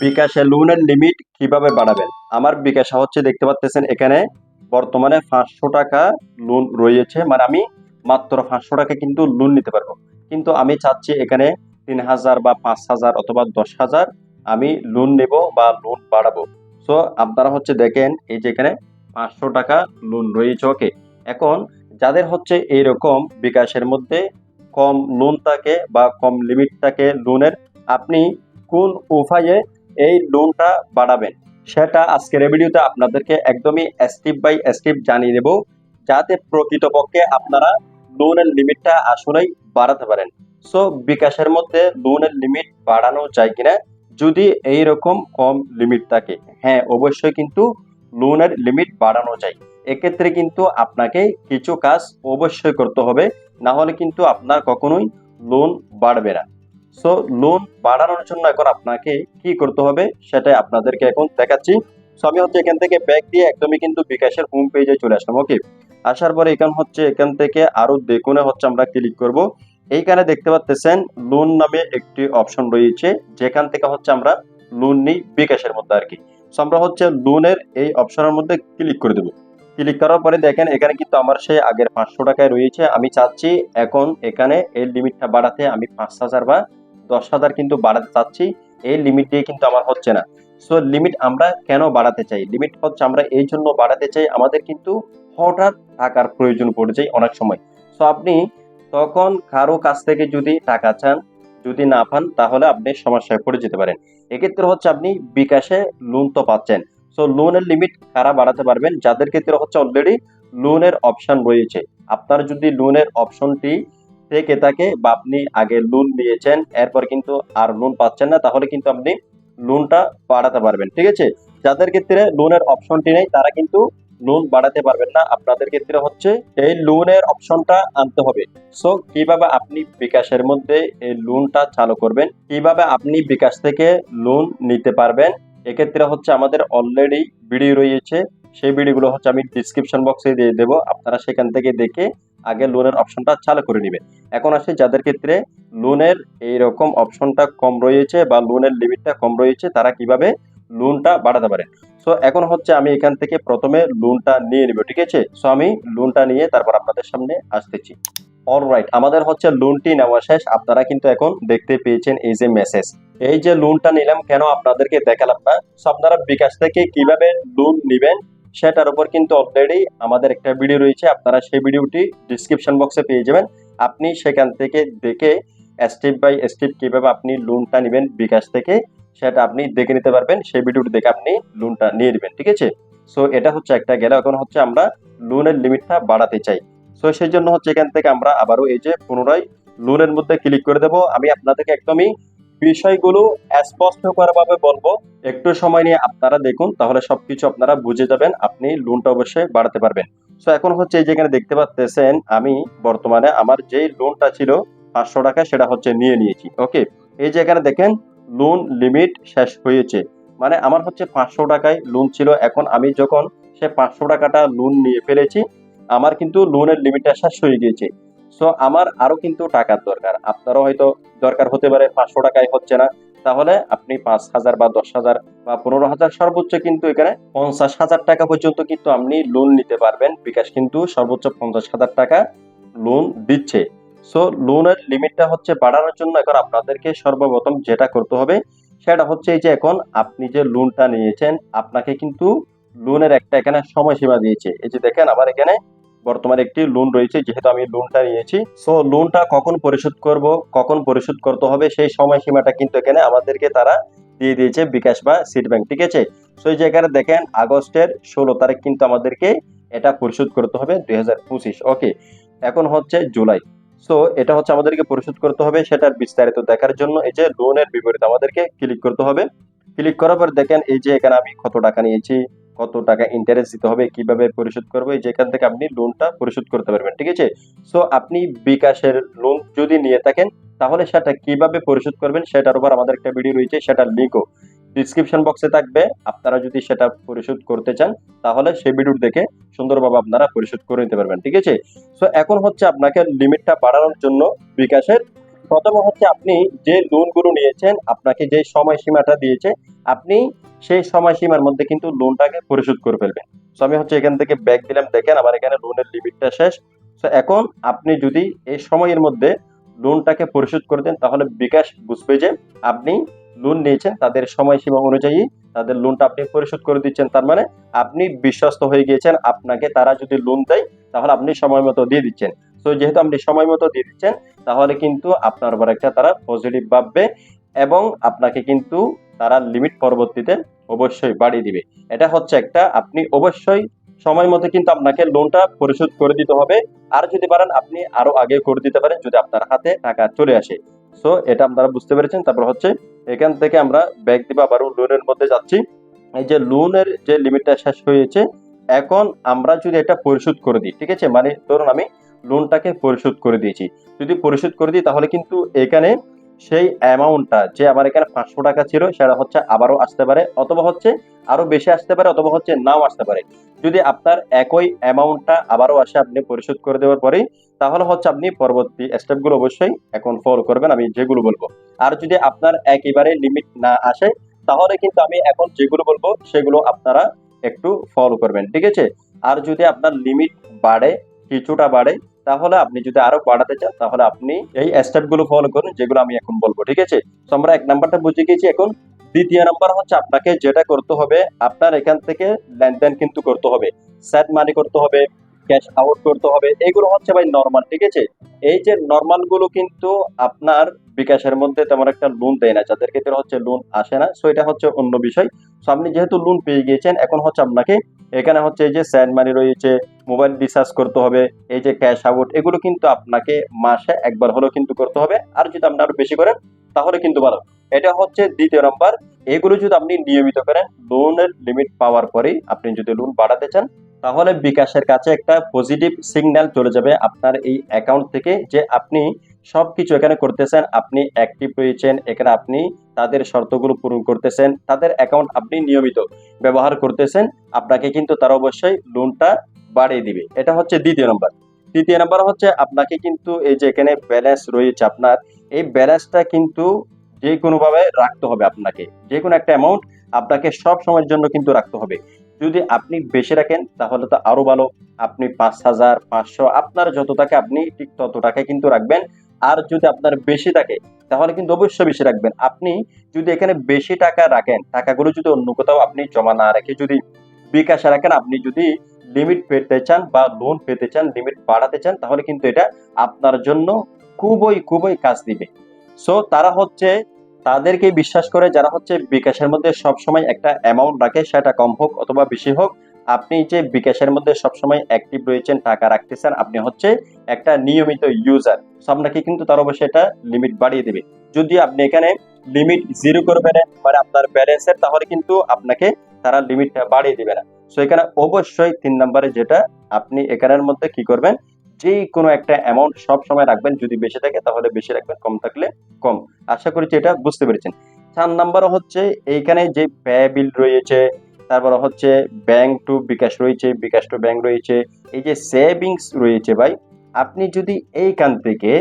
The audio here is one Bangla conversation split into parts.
বিকাশে লোনের লিমিট কীভাবে বাড়াবেন? আমার বিকাশে হচ্ছে, দেখতে পাচ্ছেন এখানে বর্তমানে পাঁচশো টাকা লোন রয়েছে। মানে আমি মাত্র পাঁচশো টাকা কিন্তু লোন নিতে পারব। কিন্তু আমি চাচ্ছি এখানে তিন হাজার বা পাঁচ হাজার অথবা দশ হাজার আমি লোন নেব বা লোন বাড়াবো। সো আপনারা হচ্ছে দেখেন, এই যে এখানে পাঁচশো টাকা লোন রয়েছে ওকে এখন যাদের হচ্ছে এইরকম বিকাশের মধ্যে কম লোন থাকে বা কম লিমিট থাকে লোনের আপনি কোন উপায়ে এই লোনটা বাড়াবেন। সেটা আজকের ভিডিওতে আপনাদেরকে একদমই স্টেপ বাই স্টেপ জানিয়ে দেব, যাতে প্রকৃতপক্ষে আপনারা লোনের লিমিটটা আসলেই বাড়াতে পারেন। সো বিকাশের মধ্যে লোনের লিমিট বাড়ানো যায় কিনা, যদি এই রকম কম লিমিট থাকে হ্যাঁ অবশ্যই কিন্তু লোনের লিমিট বাড়ানো যায়। এক্ষেত্রে কিন্তু আপনাকে কিছু কাজ অবশ্যই করতে হবে না হলে কিন্তু আপনার কখনোই লোন বাড়বে না। সো লোন বাড়ানোর জন্য এখন আপনাকে কি করতে হবে সেটাই আপনাদেরকে এখন দেখাচ্ছি। সো আমি হচ্ছে এখান থেকে ব্যাক দিয়ে একদমই কিন্তু বিকাশের হোম পেজে চলে আসলাম ওকে আসার পরে এখান হচ্ছে এখান থেকে আরও দেখুনে হচ্ছে আমরা ক্লিক করব। এইখানে দেখতে পাচ্ছেন লোন নামে একটি অপশন রয়েছে, যেখান থেকে হচ্ছে আমরা লোন নিই বিকাশের মধ্যে আর কি। সো আমরা হচ্ছে লোনের এই অপশনের মধ্যে ক্লিক করে দেবো। ক্লিক করার পরে দেখেন এখানে কিন্তু আমার সেই আগের পাঁচশো টাকায় রয়েছে, আমি চাচ্ছি এখন এখানে এই লিমিটটা বাড়াতে আমি পাঁচ হাজার বা দশ হাজার কিন্তু বাড়াতে চাচ্ছি, এই লিমিট দিয়ে কিন্তু আমার হচ্ছে না। সো লিমিট আমরা কেন বাড়াতে চাই? লিমিট হচ্ছে আমরা এই জন্য বাড়াতে চাই, আমাদের কিন্তু হঠাৎ টাকার প্রয়োজন পড়ে যায় অনেক সময়। সো আপনি তখন কারও কাছ থেকে যদি টাকা চান, যদি না পান, তাহলে আপনি সমস্যায় পড়ে যেতে পারেন। এক্ষেত্রে হচ্ছে আপনি বিকাশে লোন তো পাচ্ছেন। সো লোনের লিমিট কারা বাড়াতে পারবেন? যাদের ক্ষেত্রে হচ্ছে অলরেডি লোনের অপশন রয়েছে। আপনার যদি লোনের অপশনটি থেকে থাকে বা আপনি আগে লোন নিয়েছেন এরপর কিন্তু আর লোন পাচ্ছেন না, তাহলে কিন্তু আপনি লোনটা বাড়াতে পারবেন, ঠিক আছে? যাদের ক্ষেত্রে লোনের অপশনটি নেই, তারা কিন্তু লোন বাড়াতে পারবেন না। আপনাদের ক্ষেত্রে হচ্ছে এই লোনের অপশনটা আনতে হবে। সো কীভাবে আপনি বিকাশের মধ্যে এই লোনটা চালু করবেন, কীভাবে আপনি বিকাশ থেকে লোন নিতে পারবেন, এক্ষেত্রে হচ্ছে আমাদের অলরেডি ভিডিও রয়েছে। সেই ভিডিওগুলো হচ্ছে আমি ডিসক্রিপশন বক্সে দিয়ে দেবো। আপনারা সেখান থেকে দেখে আগে লোনের অপশনটা চালু করে নেবেন। এখন আসে যাদের ক্ষেত্রে লোনের এইরকম অপশনটা কম রয়েছে বা লোনের লিমিটটা কম রয়েছে, তারা কীভাবে লোনটা বাড়াতে পারে সো এখন হচ্ছে আমি এখান থেকে প্রথমে লোনটা নিয়ে নেব, ঠিক আছে? সো আমি লোনটা নিয়ে তারপর আপনাদের সামনে আসতেছি। অলরাইট আমাদের হচ্ছে লোনটি নেওয়া শেষ। আপনারা কিন্তু এখন দেখতে পেয়েছেন এই যে মেসেজ এই যে লোনটা নিলাম কেন আপনাদেরকে দেখালাম না? সো আপনারা বিকাশ থেকে কীভাবে লোন নেবেন? সেটার উপর কিন্তু অলরেডি আমাদের একটা ভিডিও রয়েছে, আপনারা সেই ভিডিওটি ডিসক্রিপশন বক্সে পেয়ে যাবেন। আপনি সেখান থেকে দেখে স্টেপ বাই স্টেপ কীভাবে আপনি লোনটা নেবেন বিকাশ থেকে, সেটা আপনি দেখে নিতে পারবেন, সেই ভিডিওটি দেখে আপনি লোনটা নিয়ে নেবেন, ঠিক আছে? সো এটা হচ্ছে একটা গেল। এখন হচ্ছে আমরা লোনের লিমিটটা বাড়াতে চাই। সো সেই জন্য হচ্ছে এখান থেকে আমরা আবারও এই যে পুনরায় লোনের মধ্যে ক্লিক করে দেব। আমি আপনাদেরকে একদমই বিষয়গুলো স্পষ্ট ভাবে বলব। একটু সময় নিয়ে আপনারা দেখুন, তাহলে সবকিছু আপনারা বুঝে যাবেন, আপনি লোনটা অবশ্যই বাড়াতে পারবেন। সো এখন হচ্ছে এই যেখানে দেখতে পাচ্ছেন আমি বর্তমানে আমার যেই লোনটা ছিল পাঁচশো টাকা সেটা হচ্ছে নিয়ে নিয়েছি ওকে এই যে এখানে দেখেন লোন লিমিট শেষ হয়েছে। মানে আমার হচ্ছে পাঁচশো টাকায় লোন ছিল, এখন আমি যখন সে পাঁচশো টাকাটা লোন নিয়ে ফেলেছি, আমার কিন্তু লোনের লিমিটটা শেষ হয়ে গিয়েছে। সো আমার আরও কিন্তু টাকার দরকার। আপনারও হয়তো দরকার হতে পারে, পাঁচশো টাকায় হচ্ছে না। তাহলে আপনি পাঁচ হাজার বা দশ হাজার বা পনেরো হাজার সর্বোচ্চ কিন্তু এখানে পঞ্চাশ হাজার টাকা পর্যন্ত কিন্তু আপনি লোন নিতে পারবেন। বিকাশ কিন্তু সর্বোচ্চ পঞ্চাশ হাজার টাকা লোন দিচ্ছে। সো লোনের লিমিটটা হচ্ছে বাড়ানোর জন্য এখন আপনাদেরকে সর্বপ্রথম যেটা করতে হবে, সেটা হচ্ছে এই যে এখন আপনি যে লোনটা নিয়েছেন, আপনাকে কিন্তু লোনের একটা এখানে সময়সীমা দিয়েছে। এই যে দেখেন, আমার এখানে বর্তমানে একটি লোন রয়েছে, যেহেতু আমি লোনটা নিয়েছি। সো লোনটা কখন পরিশোধ করব, কখন পরিশোধ করতে হবে, সেই সময়সীমাটা কিন্তু এখানে আমাদেরকে তারা দিয়ে দিয়েছে বিকাশ বা সিট ব্যাংক ঠিক আছে? সো এই যে এখানে দেখেন, আগস্টের ষোলো তারিখ কিন্তু আমাদেরকে এটা পরিশোধ করতে হবে, দুই হাজার পঁচিশ ওকে এখন হচ্ছে জুলাই। সো এটা হচ্ছে আমাদেরকে পরিশোধ করতে হবে সেটার বিস্তারিত দেখার জন্য এই যে লোনের বিপরীত আমাদেরকে ক্লিক করতে হবে। ক্লিক করার পর দেখেন, এই যে এখানে আমি কত টাকা নিয়েছি কত টাকা ইন্টারেস্ট দিতে হবে, কীভাবে পরিশোধ করব যেখান থেকে আপনি লোনটা পরিশোধ করতে পারবেন, ঠিক আছে? সো আপনি বিকাশের লোন যদি নিয়ে থাকেন, তাহলে সেটা কীভাবে পরিশোধ করবেন সেটার উপর আমাদের একটা ভিডিও রয়েছে, সেটার লিঙ্কও ডিসক্রিপশন বক্সে থাকবে। আপনারা যদি সেটা পরিশোধ করতে চান, তাহলে সেই ভিডিও দেখে সুন্দরভাবে আপনারা পরিশোধ করে নিতে পারবেন, ঠিক আছে? সো এখন হচ্ছে আপনাকে লিমিটটা বাড়ানোর জন্য বিকাশের প্রথমে হচ্ছে আপনি যে লোনগুলো নিয়েছেন, আপনাকে যে সময়সীমাটা দিয়েছে, আপনি সেই সময়সীমার মধ্যে কিন্তু লোনটাকে পরিশোধ করে ফেলবেন। তো আমি হচ্ছে এখান থেকে ব্যাক দিলাম, দেখেন আমার এখানে লোনের লিমিটটা শেষ। তো এখন আপনি যদি এই সময়ের মধ্যে লোনটাকে পরিশোধ করে দেন, তাহলে বিকাশ বুঝবে যে আপনি লোন নিয়েছেন, তাদের সময়সীমা অনুযায়ী তাদের লোনটা আপনি পরিশোধ করে দিচ্ছেন। তার মানে আপনি বিশ্বস্ত হয়ে গিয়েছেন, আপনাকে তারা যদি লোন দেয়, তাহলে আপনি সময় মতো দিয়ে দিচ্ছেন। তো যেহেতু আপনি সময় মতো দিয়ে দিচ্ছেন, তাহলে কিন্তু আপনার উপর একটা তারা পজিটিভ ভাববে এবং আপনাকে কিন্তু তারা লিমিট পরবর্তীতে অবশ্যই বাড়িয়ে দিবে। এটা হচ্ছে একটা, আপনি অবশ্যই সময় মতো কিন্তু আপনাকে লোনটা পরিশোধ করে দিতে হবে। আর যদি পারেন, আপনি আরও আগে করে দিতে পারেন যদি আপনার হাতে টাকা চলে আসে। সো এটা আপনারা বুঝতে পেরেছেন। তারপর হচ্ছে, এখান থেকে আমরা ব্যাগ দিব, আবারও লোনের মধ্যে যাচ্ছি। এই যে লোনের যে লিমিটটা শেষ হয়েছে, এখন আমরা যদি এটা পরিশোধ করে দিই, ঠিক আছে? মানে ধরুন আমি লোনটাকে পরিশোধ করে দিয়েছি। যদি পরিশোধ করে দিই, তাহলে কিন্তু এখানে সেই অ্যামাউন্টটা যে আমার এখানে পাঁচশো টাকা ছিল, সেটা হচ্ছে আবারও আসতে পারে, অথবা হচ্ছে আরও বেশি আসতে পারে, অথবা হচ্ছে নাও আসতে পারে। যদি আপনার একই অ্যামাউন্টটা আবারও আসে, আপনি পরিশোধ করে দেওয়ার পরেই, তাহলে হচ্ছে আপনি পরবর্তী স্টেপগুলো অবশ্যই এখন ফলো করবেন, আমি যেগুলো বলব। আর যদি আপনার একেবারে লিমিট না আসে, তাহলে কিন্তু আমি এখন যেগুলো বলব, সেগুলো আপনারা একটু ফলো করবেন, ঠিক আছে? আর যদি আপনার লিমিট বাড়ে, কিছুটা বাড়ে তাহলে আপনি যদি আরও বাড়াতে চান, তাহলে আপনি এই স্টেপগুলো ফলো করুন, যেগুলো আমি এখন বলব, ঠিক আছে? তো আমরা এক নাম্বারটা বুঝে গেছি এখন। দ্বিতীয় নাম্বার হচ্ছে আপনাকে যেটা করতে হবে, আপনার এখান থেকে লেনদেন কিন্তু করতে হবে। স্যাট মানি করতে হবে ক্যাশ আউট করতে হবে, এগুলো হচ্ছে ভাই নর্মাল ঠিক আছে? এই যে নর্মালগুলো কিন্তু আপনার বিকাশের মধ্যে তেমন একটা লোন দেয় না। যাদের ক্ষেত্রে হচ্ছে লোন আসে না সো এটা হচ্ছে অন্য বিষয়। সো আপনি যেহেতু লোন পেয়ে গিয়েছেন, এখন হচ্ছে আপনাকে এখানে হচ্ছে এই যে স্যান্ড মানি রয়েছে মোবাইল রিচার্জ করতে হবে, এই যে ক্যাশ আউট এগুলো কিন্তু আপনাকে মাসে একবার হলেও কিন্তু করতে হবে। আর যদি আপনি আরও বেশি করেন, তাহলে কিন্তু ভালো। এটা হচ্ছে দ্বিতীয় নম্বর এগুলো যদি আপনি নিয়মিত করেন লোনের লিমিট পাওয়ার পরেই আপনি যদি লোন বাড়াতে চান তাহলে বিকাশের কাছে একটা পজিটিভ সিগন্যাল চলে যাবে আপনার এই অ্যাকাউন্ট থেকে যে আপনি সবকিছু এখানে করতেছেন, আপনি অ্যাক্টিভ রয়েছেন, এখানে আপনি তাদের শর্তগুলো পূরণ করতেছেন, তাদের অ্যাকাউন্ট আপনি নিয়মিত ব্যবহার করতেছেন, আপনাকে কিন্তু তারা অবশ্যই লোনটা বাড়িয়ে দিবে। এটা হচ্ছে দ্বিতীয় নম্বর তৃতীয় নম্বর হচ্ছে আপনাকে কিন্তু এই যে এখানে ব্যালেন্স রয়েছে আপনার, এই ব্যালেন্সটা কিন্তু যে কোনোভাবে রাখতে হবে আপনাকে। যে কোনো একটা অ্যামাউন্ট আপনাকে সব সময়ের জন্য কিন্তু রাখতে হবে। যদি আপনি বেশি রাখেন, তাহলে তো আরও ভালো। আপনি পাঁচ হাজার, পাঁচশো, আপনার যত টাকা আপনি ঠিক তত টাকা কিন্তু রাখবেন। আর যদি আপনার বেশি থাকে, তাহলে কিন্তু অবশ্যই বেশি রাখবেন। আপনি যদি এখানে বেশি টাকা রাখেন, টাকাগুলো যদি অন্য কোথাও আপনি জমা না রেখে যদি বিকাশে রাখেন, আপনি যদি লিমিট পেতে চান বা লোন পেতে চান লিমিট বাড়াতে চান, তাহলে কিন্তু এটা আপনার জন্য খুবই খুবই কাজ দিবে। সো তারা হচ্ছে তাদেরকে বিশ্বাস করে যারা হচ্ছে বিকাশের মধ্যে সবসময় একটা অ্যামাউন্ট রাখে, সেটা কম হোক অথবা বেশি হোক, আপনি যে বিকাশের মধ্যে সবসময় অ্যাক্টিভ রয়েছেন, টাকা রাখতেছেন, আপনি হচ্ছে একটা নিয়মিত ইউজার আপনাকে কিন্তু তার অবশ্যই এটা লিমিট বাড়িয়ে দেবে। যদি আপনি এখানে লিমিট জিরো করবেন মানে আপনার ব্যালেন্সের তাহলে কিন্তু আপনাকে তারা লিমিটটা বাড়িয়ে দিবে না। সো এখানে অবশ্যই তিন নম্বরে যেটা, আপনি এখানের মধ্যে কি করবেন যে কোনো একটা অ্যামাউন্ট সব সময় রাখবেন, যদি বেশি থাকে তাহলে বেশি রাখবেন, কম থাকলে কম। আশা করি এটা বুঝতে পেরেছেন। চার নাম্বার হচ্ছে এইখানে যে ব্যয় বিল রয়েছে, তারপর হচ্ছে ব্যাংক টু বিকাশ রয়েছে, বিকাশ টু ব্যাংক রয়েছে, এই যে সেভিংস রয়েছে ভাই, আপনি যদি এইখান থেকে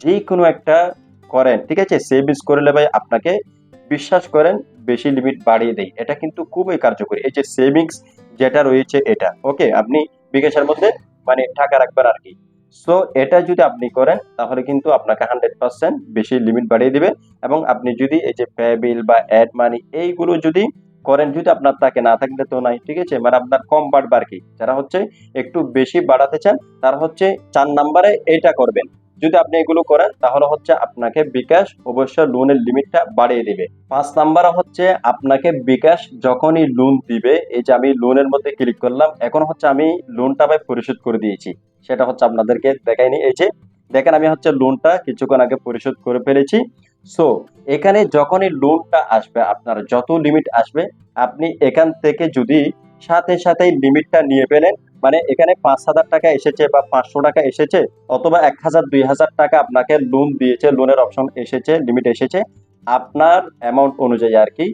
যে কোনো একটা করেন, ঠিক আছে? সেভিংস করলে ভাই আপনাকে বিশ্বাস করেন বেশি লিমিট বাড়িয়ে দেয়। এটা কিন্তু খুবই কার্যকরী। এই যে সেভিংস যেটা রয়েছে এটা ওকে আপনি বিকাশের মধ্যে মানে টাকা রাখবেন আর কি। সো এটা যদি আপনি করেন, তাহলে কিন্তু আপনাকে হান্ড্রেড পার্সেন্ট বেশি লিমিট বাড়িয়ে দিবে এবং আপনি যদি এই যে পে বিল বা অ্যাড মানি এইগুলো যদি করেন, যদি আপনার তাকে না থাকলে তো নাই, ঠিক আছে? মানে আপনার কম বাড়বে আর কি। যারা হচ্ছে একটু বেশি বাড়াতে চান, তারা হচ্ছে চার নাম্বারে এটা করবেন। যদি আপনি এগুলো করেন, তাহলে হচ্ছে আপনাকে বিকাশ অবশ্যই লোনের লিমিটটা বাড়িয়ে দিবে। পাঁচ নাম্বার হচ্ছে আপনাকে বিকাশ যখনই লোন দিবে, এই যে আমি লোনের মধ্যে ক্লিক করলাম, এখন হচ্ছে আমি লোনটা ভাই পরিশোধ করে দিয়েছি। সেটা হচ্ছে আপনাদেরকে দেখাইনি এই যে, দেখেন আমি হচ্ছে লোনটা কিছুক্ষণ আগে পরিশোধ করে ফেলেছি। সো এখানে যখনই লোনটা আসবে, আপনার যত লিমিট আসবে, আপনি এখান থেকে যদি সাথে সাথেই লিমিটটা নিয়ে পেলেন মানে এখানে পাঁচ হাজার টাকা এসেছে বা পাঁচশো টাকা এসেছে, অথবা এক হাজার, দুই হাজার টাকা আপনাকে লোন দিয়েছে লোনের অপশন এসেছে লিমিট এসেছে, আপনার অ্যামাউন্ট অনুযায়ী আর কি।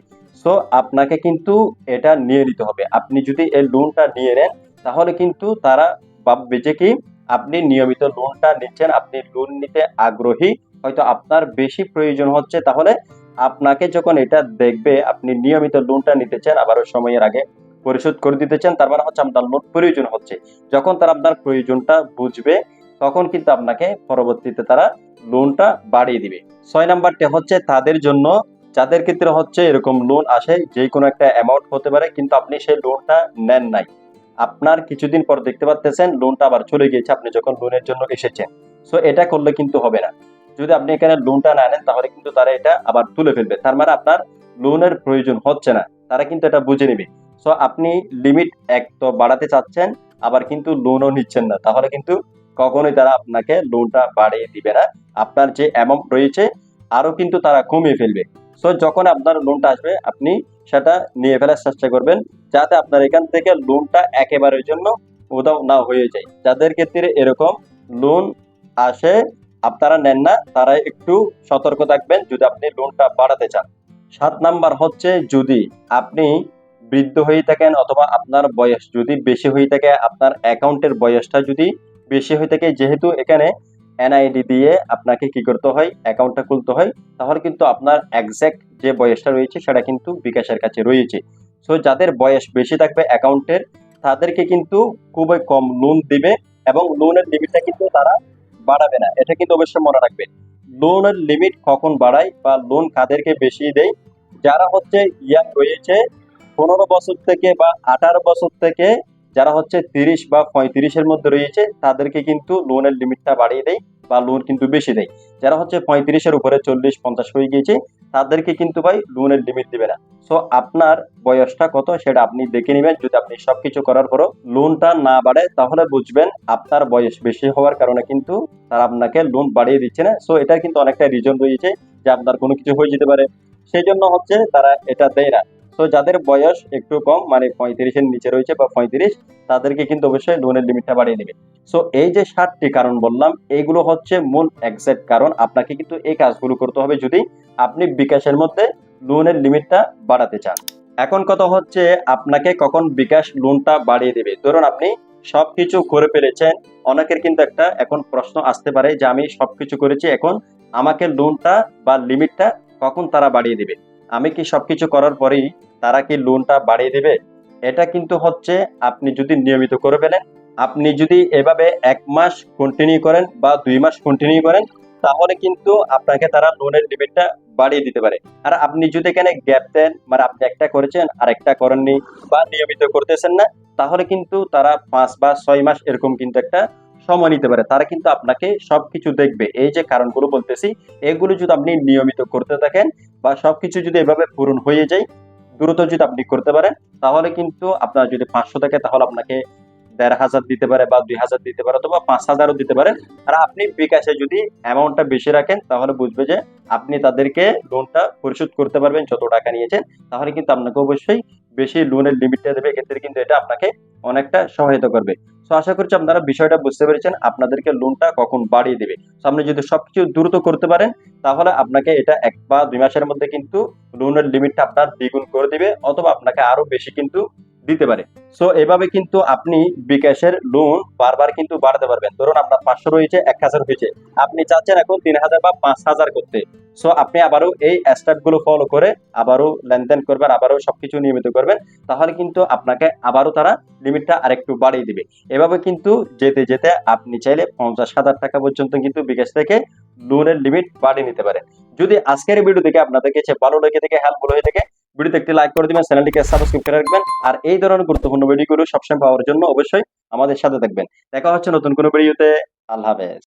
সো আপনাকে কিন্তু এটা নিয়ে নিতে হবে। আপনি যদি এই লোনটা নিয়ে নেন, তাহলে কিন্তু তারা ভাববে যে কি, আপনি নিয়মিত লোনটা নিচ্ছেন, আপনি লোন নিতে আগ্রহী। হয়তো আপনার বেশি প্রয়োজন হচ্ছে, তাহলে আপনাকে যখন এটা দেখবে, আপনি নিয়মিত লোনটা নিতে চান, আবারও সময়ের আগে পরিশোধ করে দিতে চান, তার মানে হচ্ছে আপনার লোন প্রয়োজন হচ্ছে। যখন তারা আপনার প্রয়োজনটা বুঝবে, তখন কিন্তু আপনাকে পরবর্তীতে তারা লোনটা বাড়িয়ে দিবে। ছয় নাম্বারটি হচ্ছে তাদের জন্য, যাদের ক্ষেত্রে হচ্ছে এরকম লোন আসে, যে কোনো একটা অ্যামাউন্ট হতে পারে, কিন্তু আপনি সেই লোনটা নেন নাই। আপনার কিছুদিন পর দেখতে পাচ্ছেন লোনটা আবার চলে গিয়েছে, আপনি যখন লোনের জন্য এসেছেন। সো এটা করলে কিন্তু হবে না। যদি আপনি এখানে লোনটা না নেন, তাহলে কিন্তু তারা এটা আবার তুলে ফেলবে। তার মানে আপনার লোনের প্রয়োজন হচ্ছে না। তারা কিন্তু এটা বুঝে নেবে। সো আপনি লিমিট এক তো বাড়াতে চাচ্ছেন, আবার কিন্তু লোনও নিচ্ছেন না। তাহলে কিন্তু কখনোই তারা আপনাকে লোনটা বাড়িয়ে দিবে না। আপনার যে অ্যামাউন্ট রয়েছে আরও কিন্তু তারা কমিয়ে ফেলবে। সো যখন আপনার লোনটা আসবে, আপনি সেটা নিয়ে ফেলার চেষ্টা করবেন, যাতে আপনার এখান থেকে লোনটা একেবারের জন্য উদাও না হয়ে যায়। যাদের ক্ষেত্রে এরকম লোন আসে আপনারা নেন না তারা একটু সতর্ক থাকবেন যদি আপনি লোনটা বাড়াতে চান। সাত নাম্বার হচ্ছে যদি আপনি বৃদ্ধ হয়ে থাকেন অথবা আপনার বয়স যদি বেশি হয়ে থাকে, আপনার অ্যাকাউন্টের বয়সটা যদি বেশি হয়ে থাকে, যেহেতু এখানে এনআইডি দিয়ে আপনাকে কি করতে হয় অ্যাকাউন্টটা খুলতে হয়, তাহলে কিন্তু আপনার এক্সাক্ট যে বয়সটা রয়েছে, সেটা কিন্তু বিকাশের কাছে রয়েছে। সো যাদের বয়স বেশি থাকবে অ্যাকাউন্টের তাদেরকে কিন্তু খুবই কম লোন দিবে এবং লোনের লিমিটটা কিন্তু তারা বাড়াবে না। এটা কিন্তু অবশ্যই মনে রাখবে। লোনের লিমিট কখন বাড়ায় বা লোন কাদেরকে বেশি দেয়? যারা হচ্ছে ইয়াং রয়েছে পনেরো বছর থেকে বা আঠারো বছর থেকে যারা হচ্ছে তিরিশ বা পঁয়ত্রিশের মধ্যে রয়েছে, তাদেরকে কিন্তু লোনের লিমিটটা বাড়িয়ে দেয় বা লোন কিন্তু বেশি দেয় যারা হচ্ছে পঁয়ত্রিশের উপরে চল্লিশ, পঞ্চাশ হয়ে গিয়েছে, তাদেরকে কিন্তু ভাই লোনের লিমিট দিবে না। সো আপনার বয়সটা কত সেটা আপনি দেখে নেবেন। যদি আপনি সবকিছু করার পরও লোনটা না বাড়ে, তাহলে বুঝবেন আপনার বয়স বেশি হওয়ার কারণে কিন্তু তারা আপনাকে লোন বাড়িয়ে দিচ্ছে না। সো এটার কিন্তু অনেকটা রিজন রয়েছে যে আপনার কোনো কিছু হয়ে যেতে পারে। সেই জন্য হচ্ছে তারা এটা দেয় না। তো যাদের বয়স একটু কম মানে পঁয়ত্রিশের নিচে রয়েছে বা পঁয়ত্রিশ, তাদেরকে কিন্তু অবশ্যই লোনের লিমিটটা বাড়িয়ে দেবে। সো এই যে ষাটটি কারণ বললাম এইগুলো হচ্ছে মূল এক্সাক্ট কারণ। আপনাকে কিন্তু এই কাজগুলো করতে হবে যদি আপনি বিকাশের মধ্যে লোনের লিমিটটা বাড়াতে চান। এখন কথা হচ্ছে আপনাকে কখন বিকাশ লোনটা বাড়িয়ে দেবে। ধরুন আপনি সবকিছু করে ফেলেছেন, অনেকের কিন্তু একটা এখন প্রশ্ন আসতে পারে যে আমি সবকিছু করেছি, এখন আমাকে লোনটা বা লিমিটটা কখন তারা বাড়িয়ে দেবে? আমি কি সবকিছু করার পরেই তারা কি লোনটা বাড়িয়ে দেবে? এটা কিন্তু হচ্ছে আপনি যদি নিয়মিত করে ফেলেন, আপনি যদি এভাবে এক মাস কন্টিনিউ করেন বা দুই মাস কন্টিনিউ করেন, তাহলে কিন্তু আপনাকে তারা লোনের লিমিটটা বাড়িয়ে দিতে পারে। আর আপনি যদি এখানে গ্যাপ দেন মানে আপনি একটা করেছেন, আর একটা করেননি বা নিয়মিত করতেছেন না, তাহলে কিন্তু তারা পাঁচ বা ছয় মাস এরকম কিন্তু একটা সময় নিতে পারে, তারা কিন্তু আপনাকে সবকিছু দেখবে। এই যে কারণগুলো বলতেছি, এগুলো যদি আপনি নিয়মিত করতে থাকেন বা সবকিছু যদি এভাবে পূরণ হয়ে যায়, দ্রুত যদি আপনি করতে পারেন, তাহলে কিন্তু আপনার যদি পাঁচশো থাকে, তাহলে আপনাকে দেড় হাজার দিতে পারে বা দুই হাজার দিতে পারে অথবা পাঁচ হাজারও দিতে পারেন। আর আপনি বিকাশে যদি অ্যামাউন্টটা বেশি রাখেন, তাহলে বুঝবে যে আপনি তাদেরকে লোনটা পরিশোধ করতে পারবেন, যত টাকা নিয়েছেন, তাহলে কিন্তু আপনাকে অবশ্যই বেশি লোনের লিমিটটা দেবে। এক্ষেত্রে কিন্তু এটা আপনাকে অনেকটা সহায়তা করবে। তো আশা করছি আপনারা বিষয়টা বুঝতে পেরেছেন, আপনাদেরকে লোনটা কখন বাড়িয়ে দেবে। সো আপনি যদি সবকিছু দ্রুত করতে পারেন, তাহলে আপনাকে এটা এক বা দুই মাসের মধ্যে কিন্তু লোনের লিমিটটা আপনার দ্বিগুণ করে দিবে, অথবা আপনাকে আরও বেশি কিন্তু দিতে পারে। সো এভাবে কিন্তু আপনি বিকাশের লোন বারবার কিন্তু বাড়াতে পারবেন। ধরুন আপনার পাঁচশো রয়েছে, এক হাজার হয়েছে। আপনি চাচ্ছেন এখন তিন হাজার বা পাঁচ হাজার করতে। সো আপনি আবারও এই স্টেপগুলো ফলো করে আবারও লেনদেন করবেন, আবারও সবকিছু নিয়মিত করবেন। তাহলে কিন্তু আপনাকে আবারও তারা লিমিটটা আরেকটু বাড়িয়ে দিবে। এভাবে কিন্তু যেতে যেতে আপনি চাইলে পঞ্চাশ হাজার টাকা পর্যন্ত কিন্তু বিকাশ থেকে লোনের লিমিট বাড়িয়ে নিতে পারেন। যদি আজকের ভিডিও দেখে আপনাদের কাছে ভালো লেগে থেকে হেল্পফুল হয়ে থাকে ভিডিওতে একটি লাইক করে দিবেন চ্যানেলটিকে সাবস্ক্রাইব করে রাখবেন, আর এই ধরনের গুরুত্বপূর্ণ ভিডিওগুলো সবসময় পাওয়ার জন্য অবশ্যই আমাদের সাথে থাকবেন। দেখা হচ্ছে নতুন কোনো ভিডিওতে আল্লাহ হাফেজ।